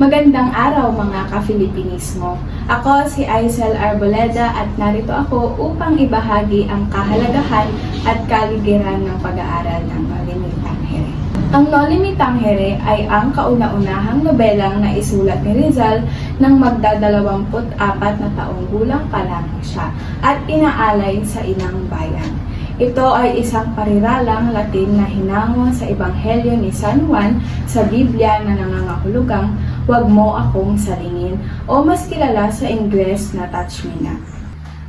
Magandang araw mga ka-Filipinismo. Ako si Aisel Arboleda at narito ako upang ibahagi ang kahalagahan at kaligiran ng pag-aaral ng Nolimi Tangere. Ang Nolimi Tangere ay ang kauna-unahang nobelang na isulat ni Rizal nang magdadalawamput-apat na taong gulang pa lamang siya at inaalay sa inang bayan. Ito ay isang pariralang Latin na hinango sa Ebanghelyo ni San Juan sa Biblia na nangangahulugang Huwag mo akong salingin o mas kilala sa Ingles na Touch Me Not.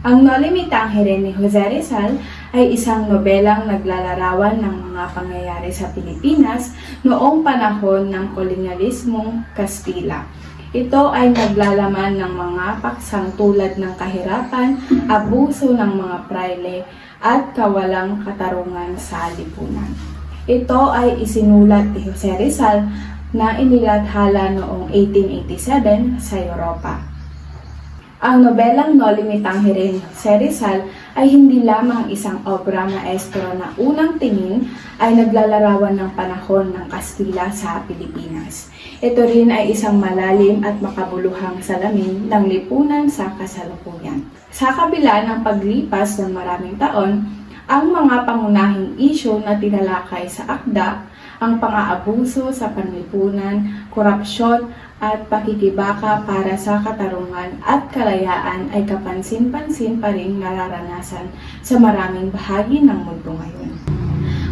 Ang Noli Me Tangere ni Jose Rizal ay isang nobelang naglalarawan ng mga pangyayari sa Pilipinas noong panahon ng kolonyalismong Kastila. Ito ay naglalaman ng mga paksang tulad ng kahirapan, abuso ng mga praile, at kawalang katarungan sa lipunan. Ito ay isinulat ni Jose Rizal na inilathala noong 1887 sa Europa. Ang nobelang Noli ni Jose Rizal ay hindi lamang isang obra maestro na unang tingin ay naglalarawan ng panahon ng Kastila sa Pilipinas. Ito rin ay isang malalim at makabuluhang salamin ng lipunan sa kasalukuyan. Sa kabila ng paglipas ng maraming taon, ang mga pangunahing isyo na tinalakay sa akda ang pang-aabuso sa panlipunan, korupsyon at pakikibaka para sa katarungan at kalayaan ay kapansin-pansin pa rin nararanasan sa maraming bahagi ng mundo ngayon.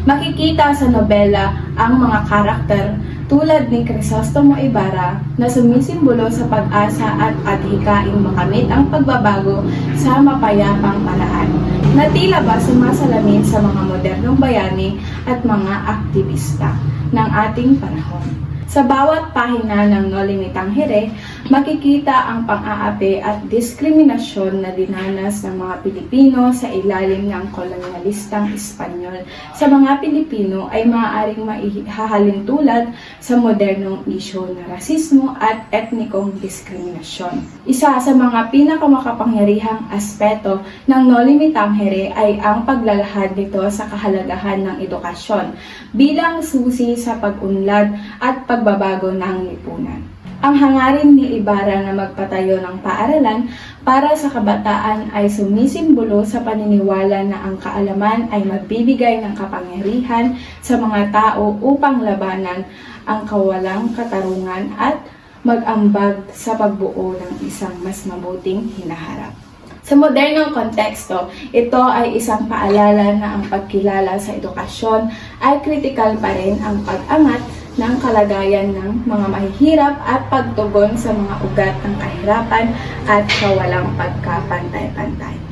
Makikita sa nobela ang mga karakter tulad ni Crisostomo Ibarra na sumisimbolo sa pag-asa at adhikaing makamit ang pagbabago sa mapayapang paraan na tila ba sumasalamin sa mga modernong bayani at mga aktivista ng ating panahon. Sa bawat pahina ng Noli Me Tangere, makikita ang pang-aapi at diskriminasyon na dinanas ng mga Pilipino sa ilalim ng kolonyalistang Espanyol. Sa mga Pilipino ay maaaring maihahalin tulad sa modernong isyo na rasismo at etnikong diskriminasyon. Isa sa mga pinakamakapangyarihang aspeto ng Noli Me Tangere ay ang paglalahad nito sa kahalagahan ng edukasyon bilang susi sa pag-unlad at pagbabago ng lipunan. Ang hangarin ni Ibarra na magpatayo ng paaralan para sa kabataan ay sumisimbolo sa paniniwala na ang kaalaman ay magbibigay ng kapangyarihan sa mga tao upang labanan ang kawalang katarungan at mag-ambag sa pagbuo ng isang mas mabuting hinaharap. Sa modernong konteksto, ito ay isang paalala na ang pagkilala sa edukasyon ay kritikal pa rin ang pag-angat ng kalagayan ng mga mahihirap at pagtugon sa mga ugat ng kahirapan at kawalang pagkapantay-pantay.